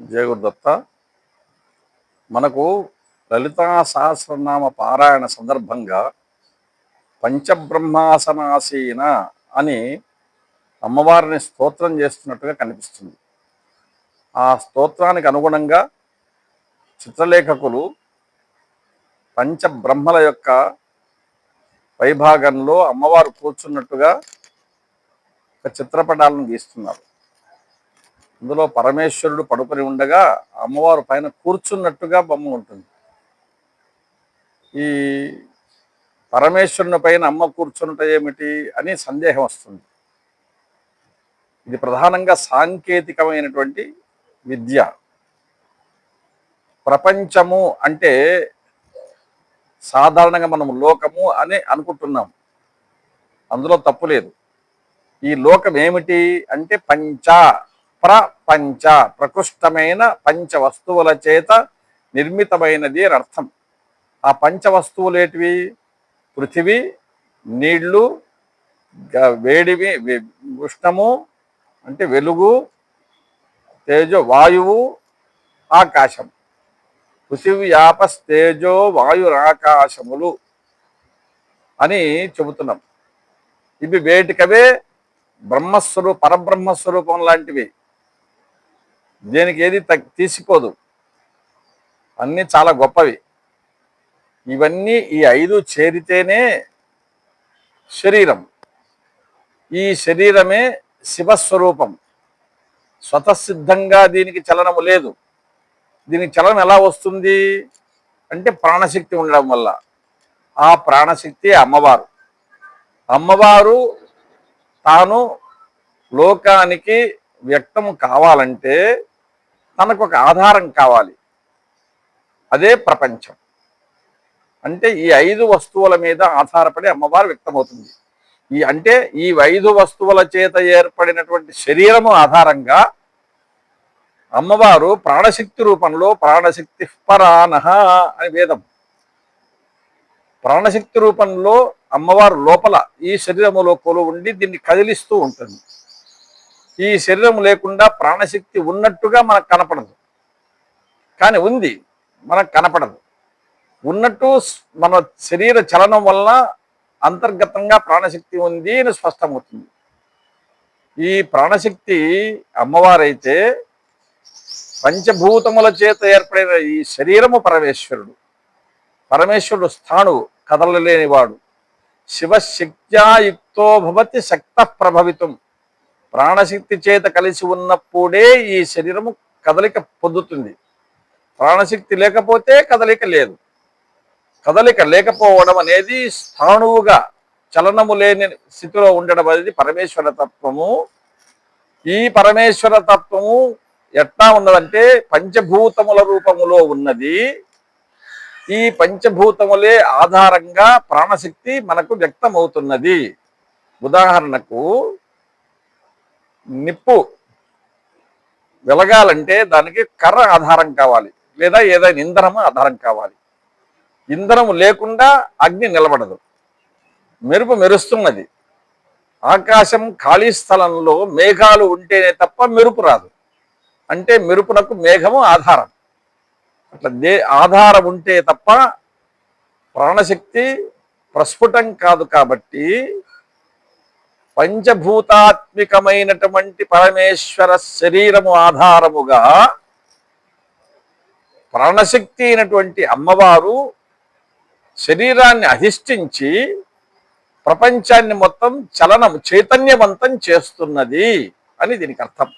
జయగురుదత్త మనకు లలితా సహస్రనామ పారాయణ సందర్భంగా పంచబ్రహ్మాసనాసీన అని అమ్మవారిని స్తోత్రం చేస్తున్నట్టుగా కనిపిస్తుంది. ఆ స్తోత్రానికి అనుగుణంగా చిత్రలేఖకులు పంచబ్రహ్మల యొక్క పైభాగంలో అమ్మవారు కూర్చున్నట్టుగా ఒక చిత్రపటాలను గీస్తున్నారు. ఇందులో పరమేశ్వరుడు పడుకొని ఉండగా అమ్మవారు పైన కూర్చున్నట్టుగా బొమ్మ ఉంటుంది. ఈ పరమేశ్వరుని పైన అమ్మ కూర్చున్నట ఏమిటి అని సందేహం వస్తుంది. ఇది ప్రధానంగా సాంకేతికమైనటువంటి విద్య. ప్రపంచము అంటే సాధారణంగా మనం లోకము అని అనుకుంటున్నాం. అందులో తప్పు లేదు. ఈ లోకం ఏమిటి అంటే పంచ. ప్రపంచ ప్రకృష్టమైన పంచ వస్తువుల చేత నిర్మితమైనది అని అర్థం. ఆ పంచ వస్తువులు ఏటివి? పృథివీ నీళ్ళు వేడివి ఉష్ణము అంటే వెలుగు తేజో వాయువు ఆకాశం. పృథివీ తేజో వాయురాకాశములు అని చెబుతున్నాం. ఇవి వేటికవే బ్రహ్మస్వరూ పరబ్రహ్మస్వరూపం లాంటివి. దేనికి ఏది తగ్- తీసిపోదు. అన్నీ చాలా గొప్పవి. ఇవన్నీ ఈ ఐదు చేరితేనే శరీరం. ఈ శరీరమే శివస్వరూపం. స్వతసిద్ధంగా దీనికి చలనము లేదు. దీనికి చలనం ఎలా వస్తుంది? అంటే ప్రాణశక్తి ఉండడం వల్ల. ఆ ప్రాణశక్తి అమ్మవారు. అమ్మవారు తాను లోకానికి వ్యక్తం కావాలంటే తనకు ఒక ఆధారం కావాలి. అదే ప్రపంచం. అంటే ఈ ఐదు వస్తువుల మీద ఆధారపడి అమ్మవారు వ్యక్తమవుతుంది. ఈ అంటే ఈ ఐదు వస్తువుల చేత ఏర్పడినటువంటి శరీరము ఆధారంగా అమ్మవారు ప్రాణశక్తి రూపంలో ప్రాణశక్తి పరానహ అని వేదం. ప్రాణశక్తి రూపంలో అమ్మవారు లోపల ఈ శరీరములో కొలు ఉండి దీన్ని కదిలిస్తూ ఉంటుంది. ఈ శరీరం లేకుండా ప్రాణశక్తి ఉన్నట్టుగా మనకు కనపడదు. కానీ ఉంది మనకు కనపడదు. ఉన్నట్టు మన శరీర చలనం వలన అంతర్గతంగా ప్రాణశక్తి ఉంది అని స్పష్టమవుతుంది. ఈ ప్రాణశక్తి అమ్మవారైతే పంచభూతముల చేత ఏర్పడిన ఈ శరీరము పరమేశ్వరుడు. పరమేశ్వరుడు స్థాణువు కదలలేనివాడు. శివశక్త్యాయుక్తో భవతి శక్త ప్రభవితం ప్రాణశక్తి చేత కలిసి ఉన్నప్పుడే ఈ శరీరము కదలిక పొందుతుంది. ప్రాణశక్తి లేకపోతే కదలిక లేదు. కదలిక లేకపోవడం అనేది స్థాణువుగా చలనము లేని స్థితిలో ఉండడం అనేది పరమేశ్వర తత్వము. ఈ పరమేశ్వర తత్వము ఎట్లా ఉన్నదంటే పంచభూతముల రూపములో ఉన్నది. ఈ పంచభూతములే ఆధారంగా ప్రాణశక్తి మనకు వ్యక్తమవుతున్నది. ఉదాహరణకు నిప్పు వెలగాలంటే దానికి కర్ర ఆధారం కావాలి. లేదా ఏదైనా ఇంధనము ఆధారం కావాలి. ఇంధనము లేకుండా అగ్ని నిలబడదు. మెరుపు మెరుస్తున్నది. ఆకాశం ఖాళీ స్థలంలో మేఘాలు ఉంటేనే తప్ప మెరుపు రాదు. అంటే మెరుపునకు మేఘము ఆధారం. అట్లా దే ఆధారం ఉంటే తప్ప ప్రాణశక్తి ప్రస్ఫుటం కాదు కాబట్టి పంచభూతాత్మికమైనటువంటి పరమేశ్వర శరీరము ఆధారముగా ప్రాణశక్తి అయినటువంటి అమ్మవారు శరీరాన్ని అధిష్ఠించి ప్రపంచాన్ని మొత్తం చలనం చైతన్యవంతం చేస్తున్నది అని దీనికి అర్థం.